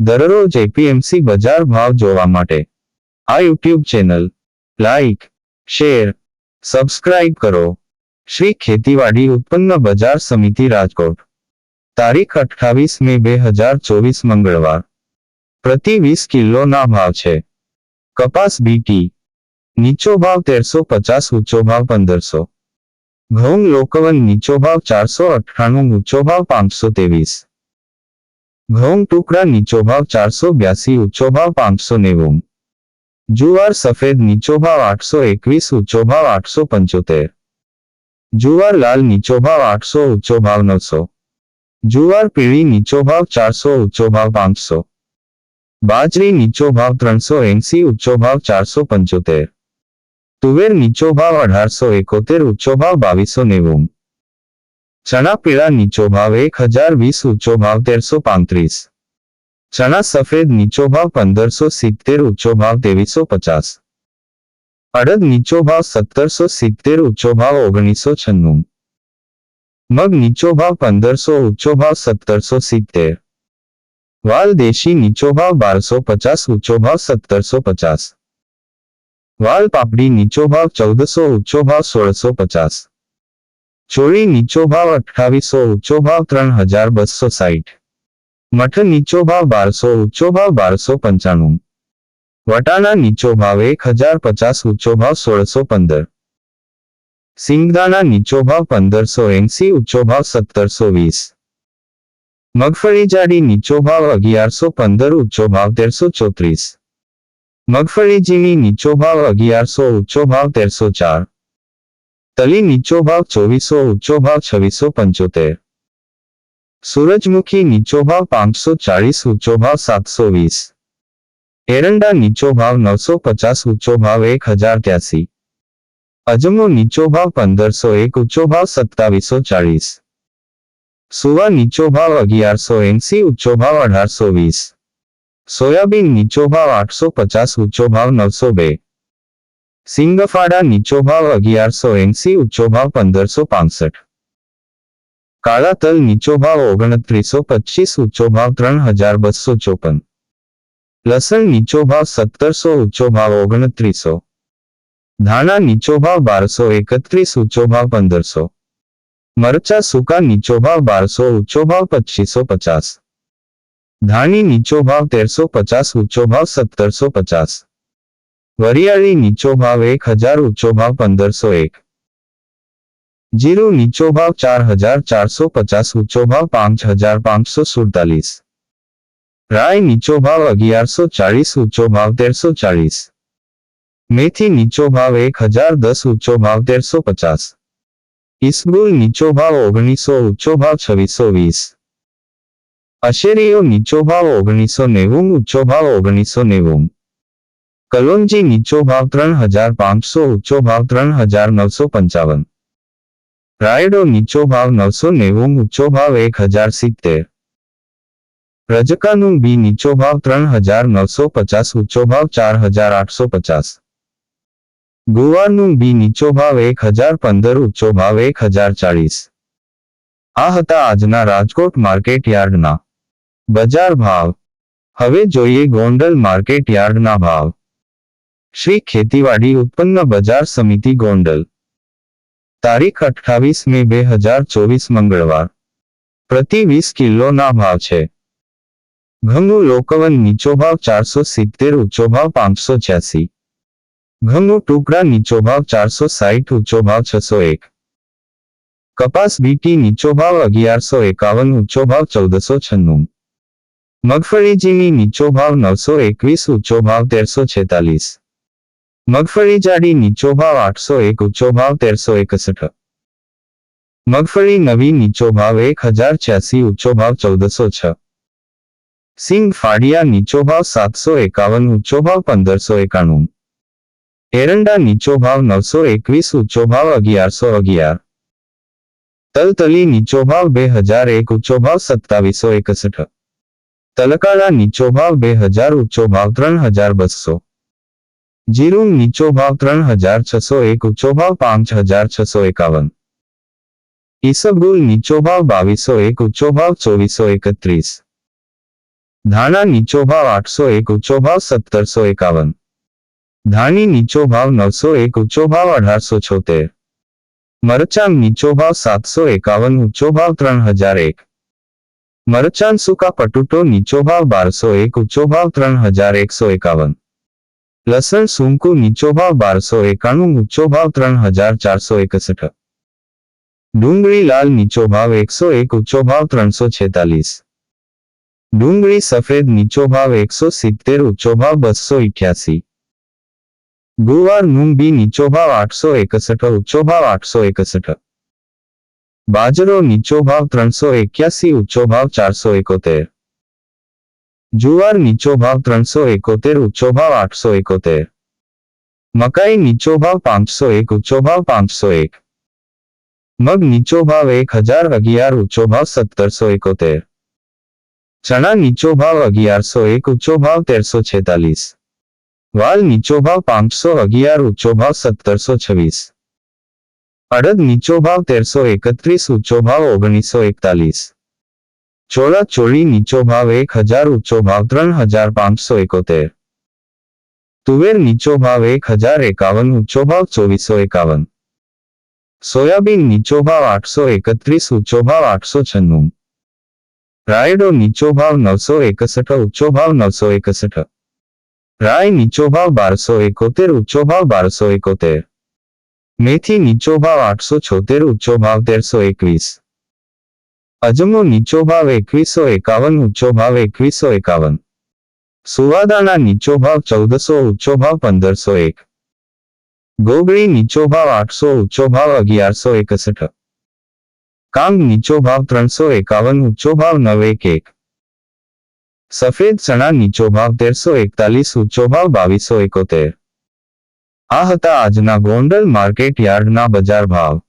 દરરોજ એપીએમસી બજાર ભાવ જોવા માટે. આ YouTube channel, like, share, subscribe કરો. શ્રી ખેતીવાડી ઉત્પન્ન બજાર સમિતિ રાજકોટ. તારીખ અઠ્ઠાવીસ મે બે હજાર ચોવીસ મંગળવાર. પ્રતિ વીસ કિલોના ભાવ છે. કપાસ બીટી નીચો ભાવ તેરસો પચાસ, ઊંચો ભાવ પંદરસો. ઘઉં લોકવન નીચો ભાવ ચારસો અઠ્ઠાણું, ઊંચો ભાવ પાંચસો ત્રેવીસ. ઘઉં ટુકડા નીચો ભાવ ચારસો બ્યાસી, ઊંચો ભાવ પાંચસો નેવું. જુવાર સફેદ નીચો ભાવ આઠસો એકવીસ, ઊંચો ભાવ આઠસો પંચોતેર. જુવાર લાલ નીચો ભાવ આઠસો, ઊંચો ભાવ નવસો. જુવાર પીળી નીચો ભાવ ચારસો, ઊંચો ભાવ પાંચસો. બાજરી નીચો ભાવ ત્રણસો એંસી, ઊંચો ભાવ ચારસો પંચોતેર. તુવેર નીચો ભાવ અઢારસો એકોતેર, ઊંચો ભાવ બાવીસો નેવું. ચણા પીળા નીચો ભાવ એક હજાર વીસ ઊંચો ભાવ તેરસો પાંત્રીસ ચણા સફેદ નીચો ભાવ પંદરસો સિત્તેર ઊંચો ભાવ ત્રેવીસો પચાસ અડદ નીચો ભાવ સત્તરસો સિત્તેર ઊંચો ભાવ ઓગણીસો છન્નું મગ નીચો ભાવ પંદરસો ઊંચો ભાવ સત્તરસો સિત્તેર વાલ દેશી નીચો ભાવ બારસો પચાસ ઊંચો ભાવ સત્તરસો પચાસ વાલ પાપડી નીચો ભાવ ચૌદસો ઊંચો ભાવ સોળસો પચાસ ચોળી નીચો ભાવ અઠ્ઠાવીસો ઊંચો ભાવ ત્રણ હજાર બસો સાઠ મઠ નીચો ભાવ બારસો ઊંચો ભાવ બારસો પંચાણું વટાણા નીચો ભાવ એક હજાર પચાસ ઊંચો ભાવ સોળસો પંદર સિંગદાણા નીચો ભાવ પંદરસો એંસી ઊંચો ભાવ સત્તરસો વીસ મગફળી જાડી નીચો ભાવ અગિયારસો પંદર ઊંચો ભાવ તેરસો ચોત્રીસ મગફળી ઝીણી નીચો ભાવ અગિયારસો ઊંચો ભાવ તેરસો ચાર તલી નીચો ભાવ ચોવીસો, ઊંચો ભાવ છવ્વીસો પંચોતેર. સૂરજમુખી નીચો ભાવ પાંચસો ચાળીસ, ઊંચો ભાવ સાતસો વીસ. એરંડા નીચો ભાવ નવસો પચાસ, ઊંચો ભાવ એક હજાર ત્યાસી. અજમો નીચો ભાવ પંદરસો એક, ઊંચો ભાવ સત્તાવીસો ચાળીસ. સુવા નીચો ભાવ અગિયારસો એંસી, ઊંચો ભાવ અઢારસો વીસ. સોયાબીન નીચો ભાવ આઠસો પચાસ, ઊંચો ભાવ નવસો બે. સિંગફાડા નીચો ભાવ અગિયારસો એંસી ઊંચો ભાવ પંદરસો પાસઠ કાળા તલ નીચો ભાવ ઓગણત્રીસો પચીસ ઊંચો ભાવ ત્રણ હજાર બસો ચોપન લસણ નીચો ભાવ સત્તરસો ઊંચો ભાવ ઓગણત્રીસો ધાણા નીચો ભાવ બારસો એકત્રીસ ઊંચો ભાવ પંદરસો મરચા સૂકા નીચો ભાવ બારસો ઊંચો ભાવ પચીસો પચાસ ધાણી નીચો ભાવ તેરસો પચાસ ઊંચો ભાવ સત્તરસો પચાસ વરિયાળી નીચો ભાવ એક હજાર ઊંચો ભાવ પંદરસો એક જીરું નીચો ભાવ ચાર હજાર ચારસો પચાસ ઊંચો ભાવ પાંચ હજાર પાંચસો સુડતાલીસ રાય નીચો ભાવ અગિયારસો ચાળીસ ઊંચો ભાવ તેરસો ચાળીસ મેથી નીચો ભાવ એક હજાર દસ ઊંચો ભાવ તેરસો પચાસ ઇસબુલ નીચો ભાવ ઓગણીસો ઊંચો ભાવ છવ્વીસો વીસ અશેરીઓ નીચો ભાવ ઓગણીસો નેવું ઊંચો ભાવ ઓગણીસો નેવું કલોંજી નીચો ભાવ ત્રણ હજાર પાંચસો, ઊંચો ભાવ ત્રણ હજાર નવસો પંચાવન. રાયડો નીચો ભાવ નવસો નેવું, ઊંચો ભાવ એક હજાર સિત્તેર. રજકાનું બી નીચો ભાવ ત્રણ હજાર નવસો પચાસ, ઊંચો ભાવ ચાર હજાર આઠસો પચાસ. ગુવારનું બી નીચો ભાવ એક હજાર પંદર, ઊંચો ભાવ એક હજાર ચાળીસ. આ હતા આજના રાજકોટ માર્કેટ યાર્ડના બજાર ભાવ. હવે જોઈએ ગોંડલ માર્કેટ યાર્ડના ભાવ. શ્રી ખેતીવાડી ઉત્પન્ન બજાર સમિતિ ગોંડલ તારીખ અઠ્ઠાવીસ મે બે હજાર ચોવીસ મંગળવાર પ્રતિ વીસ કિલોના ભાવ છે ઘઉંનું લોકવન નીચો ભાવ ચારસો સિત્તેર ઊંચો ભાવ પાંચસો છ્યાસી ઘઉંનું ટુકડા નીચો ભાવ ચારસો સાઠ ઊંચો ભાવ છસો એક કપાસ બીટી નીચો ભાવ અગિયારસો એકાવન ઊંચો ભાવ ચૌદસો છન્નું મગફળી ઝીણી નીચો ભાવ નવસો એકવીસ ઊંચો ભાવ તેરસો છેતાલીસ મગફળી જાડી નીચો ભાવ આઠસો એક ઊંચો ભાવ તેરસો એકસઠ મગફળી નવી નીચો ભાવ એક હજાર છ્યાસી ઊંચો ભાવ ચૌદસો છ સિંગ ફાડિયા નીચો ભાવ સાતસો એકાવન ઊંચો ભાવ પંદરસો એકાણું એરંડા નીચો ભાવ નવસો એકવીસ ઊંચો ભાવ અગિયારસો અગિયાર તલતલી નીચો ભાવ બે હજાર એક ઊંચો ભાવ સત્તાવીસો એકસઠ તલકાળા નીચો ભાવ બે હજાર ઊંચો ભાવ ત્રણ હજાર બસો જીરું નીચો ભાવ ત્રણ હજાર છસો એક ઊંચો ભાવ પાંચ હજાર છસો એકાવન ઈસબગુલ નીચો ભાવ બાવીસો એક ઊંચો ભાવ ચોવીસો એકત્રીસ ધાણા નીચો ભાવ આઠસો એક ઊંચો ભાવ સત્તરસો એકાવન ધાણી નીચો ભાવ નવસો એક ઊંચો ભાવ અઢારસો છોતેર મરચાં નીચો ભાવ સાતસો એકાવન ઊંચો ભાવ ત્રણ હજાર એક મરચાં સૂકા પટુટો નીચો ભાવ બારસો એક ઊંચો ભાવ ત્રણ હજાર એકસો એકાવન લસણ સુમકુ નીચો ભાવ બારસો એકાણું, ઊંચો ભાવ ત્રણ હજાર ચારસો એકસઠ. ડુંગળી લાલ નીચો ભાવ એકસો એક, ઊંચો ભાવ ત્રણસો છેતાલીસ. ડુંગળી સફેદ નીચો ભાવ એકસો સિત્તેર, ઊંચો ભાવ બસો ઇઠ્યાસી. ગુવાર મૂંગ નીચો ભાવ આઠસો એકસઠ, ઊંચો ભાવ આઠસો એકસઠ. બાજરો નીચો ભાવ ત્રણસો એક્યાસી, ઊંચો ભાવ ચારસો એકોતેર. જુવાર નીચો ભાવ ત્રણસો એકોતેર ઊંચો ભાવ આઠસો એકોતેર મકાઈ નીચો ભાવ પાંચસો એક ઊંચો ભાવ પાંચસો એક મગ નીચો ભાવ એક હજાર અગિયાર ઊંચો ભાવ સત્તરસો એકોતેર ચણા નીચો ભાવ અગિયારસો એક ઊંચો ભાવ તેરસો છેતાલીસ વાલ નીચો ભાવ પાંચસો અગિયાર ઊંચો ભાવ સત્તરસો છવ્વીસ અડદ નીચો ભાવ તેરસો એકત્રીસ ઊંચો ભાવ ઓગણીસો એકતાલીસ ચોળા ચોળી નીચો ભાવ એક હજાર, ઊંચો ભાવ ત્રણ હજાર પાંચસો એકોતેર. તુવેર નીચો ભાવ એક હજાર એકાવન, ઊંચો ભાવ ચોવીસો એકાવન. સોયાબીન નીચો ભાવ આઠસો એકત્રીસ, ઊંચો ભાવ આઠસો છન્નું. રાયડો નીચો ભાવ નવસો એકસઠ, ઊંચો ભાવ નવસો એકસઠ. રાય નીચો ભાવ બારસો એકોતેર, ઊંચો ભાવ બારસો એકોતેર. મેથી નીચો ભાવ આઠસો છોતેર, ઊંચો ભાવ તેરસો એકવીસ. અજમો નીચો ભાવ એકવીસો એકાવન, ઊંચો ભાવ એકવીસો એકાવન. સુવાદાના નીચો ભાવ ચૌદસો, ઊંચો ભાવ પંદરસો એક. ગોગળી નીચો ભાવ આઠસો, ઊંચો ભાવ અગિયારસો એકસઠ. કાંગ નીચો ભાવ ત્રણસો એકાવન, ઊંચો ભાવ નવ એક એક. સફેદ ચણા નીચો ભાવ તેરસો એકતાલીસ, ઊંચો ભાવ બાવીસો એકોતેર. આ હતા આજના ગોંડલ માર્કેટ યાર્ડના બજાર ભાવ.